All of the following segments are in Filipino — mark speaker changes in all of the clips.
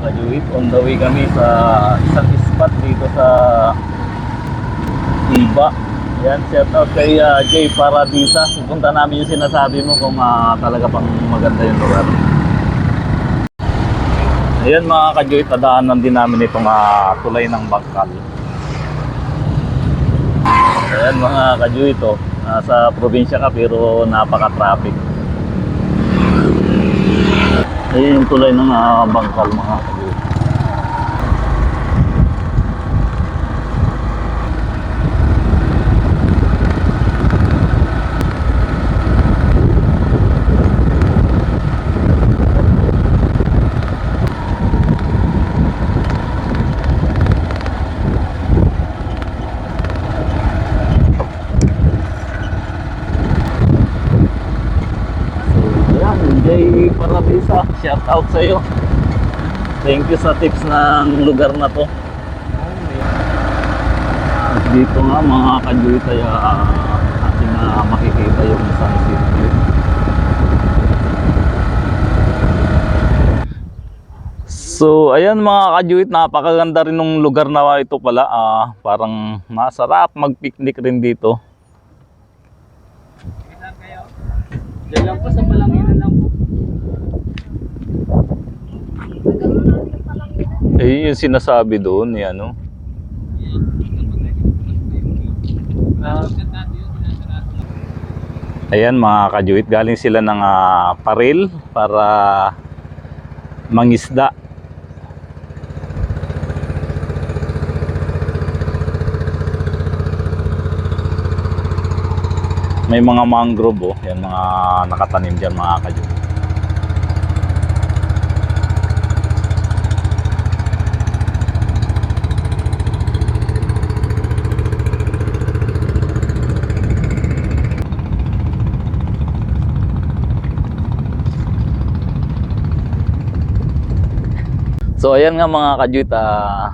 Speaker 1: kajuit. On the way kami sa isang spot dito sa Iba. Yan, shout out kay ah, Jay Paradisa. Pupunta namin yung sinasabi mo kung ah, talaga pang maganda yung lugar. Ayan mga kajuit, tadaanan din namin itong ah, tulay ng Bangkal. Ayan mga kajuit, oh. nasa probinsya ka pero napaka-traffic. Ayan yung tulay ng ah, Bangkal mga kajuit. So, yan, Jay Paradisa, shout out sa iyo. Thank you sa tips ng lugar na to. At dito nga mga kajuit ay ah, ating ah, makikita yung sunset view. So, ayan mga kajuit, napakaganda rin ng lugar na ito pala. Ah, parang masarap mag-picnic rin dito.
Speaker 2: Diyan lang po sa Palanginan lang po.
Speaker 1: Eh, yung sinasabi doon, yan, ano?
Speaker 2: Ah,
Speaker 1: Ayan mga kajuit, galing sila ng ah, paril para mangisda. May mga mangrove oh, yan mga nakatanim diyan mga kajuit. So ayan nga mga kajuit, ah,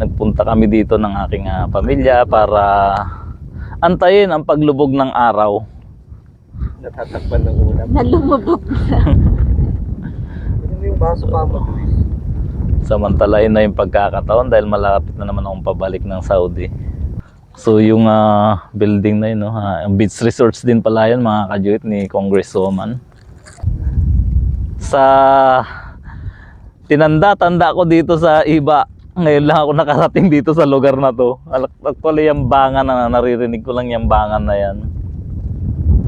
Speaker 1: nagpunta kami dito ng aking ah, pamilya para antayin ang paglubog ng araw.
Speaker 2: Natatakpan ng ulam.
Speaker 3: Nalumubog na.
Speaker 2: Ano yung baso pa mo?
Speaker 1: Samantalain na yung pagkakataon dahil malapit na naman akong pabalik ng Saudi. So yung ah, building na yun, no, ang beach resorts din pala yun mga kajuit ni Congresswoman. Sa tinanda-tanda ko dito sa iba, ngayon lang ako nakarating dito sa lugar na to. Al- Actually, yung bangan na naririnig ko lang yung bangan na yan.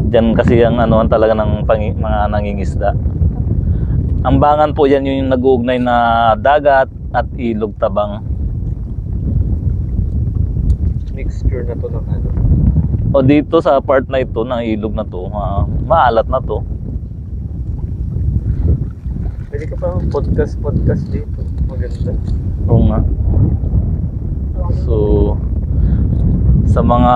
Speaker 1: Diyan kasi ang ano talaga ng pangi- mga nangingisda. Ang bangan po yan yung nag-uugnay na dagat at ilog tabang.
Speaker 2: Mixture na to ng ano.
Speaker 1: O dito sa part na ito ng ilog na to, ah, maalat na to.
Speaker 2: Pa podcast podcast dito. Maganda.
Speaker 1: Oo nga. So, sa mga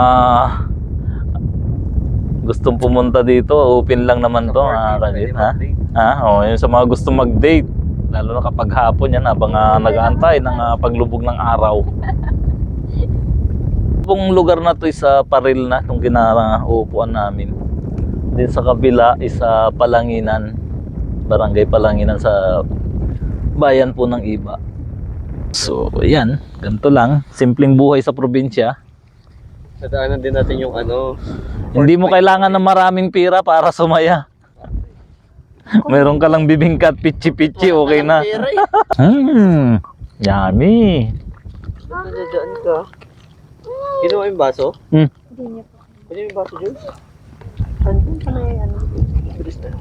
Speaker 1: gustong pumunta dito, open lang naman to, mga kanit, ha? Ha? Oh, yung sa mga gustong mag-date, lalo na kapag hapon yan, habang uh, nag-aantay ng ah, paglubog ng araw. Pong lugar na to is sa Paril na, itong kinauupuan namin. Din sa kabila is sa Palanginan, Barangay Palanginan sa bayan po ng Iba. So, yan. Ganito lang. Simpleng buhay sa probinsya.
Speaker 2: Nadaanan din natin yung ano.
Speaker 1: Hindi mo kailangan ng maraming pira para sumaya. Meron ka lang bibingkat, pichi-pichi, okay na. Hmm, yummy.
Speaker 2: Nadadaan ka. Kinuha yung baso?
Speaker 1: Hmm.
Speaker 3: Hindi niya po.
Speaker 2: Pwede yung baso, Jules?
Speaker 3: Pa na yan.
Speaker 2: Bilis na.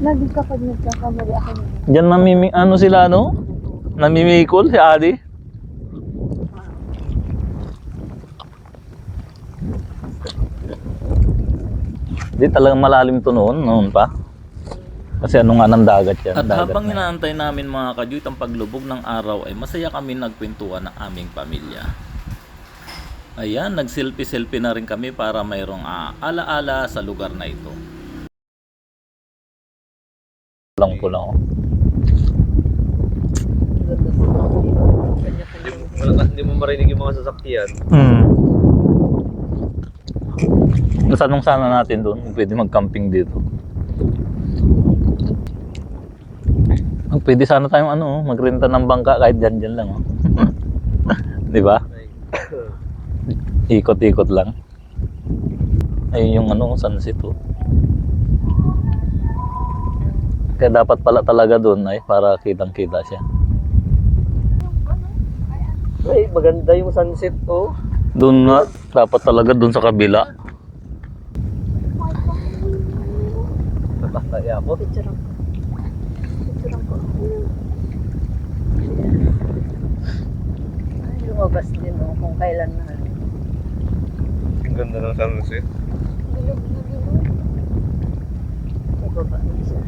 Speaker 3: Lagi kapag nagkakamali ako niya.
Speaker 1: Diyan namimi, ano sila, no? Namimikol si Adi. Di talagang malalim to noon, noon pa. Kasi ano nga ng dagat yan. At habang inaantay namin mga kajuit ang paglubog ng araw ay masaya kami nagkwentuhan ng aming pamilya. Ayan, nag-selfie-selfie na rin kami para mayroong ah, alaala sa lugar na ito. Lang po lang. oh.
Speaker 2: Hindi, wala, hindi mo marinig yung mga sasakyan.
Speaker 1: Hmm. Nasanong sana natin doon kung pwede mag-camping dito. Pwede sana tayong ano, magrenta ng bangka kahit dyan dyan lang. Oh. Di ba? Ikot-ikot lang. Ayun yung ano, sunset oh. Kaya dapat pala talaga doon ay para kitang-kita siya.
Speaker 2: Ay, maganda yung sunset oh.
Speaker 1: Doon nga, dapat talaga doon sa kabila.
Speaker 2: Natataya ako.
Speaker 3: Picture ako. Picture ako.
Speaker 4: Ay, lumabas din oh, kung kailan na.
Speaker 2: Ang ganda ng sunset.
Speaker 3: Bilog na bilog.
Speaker 4: Ibaba na siya.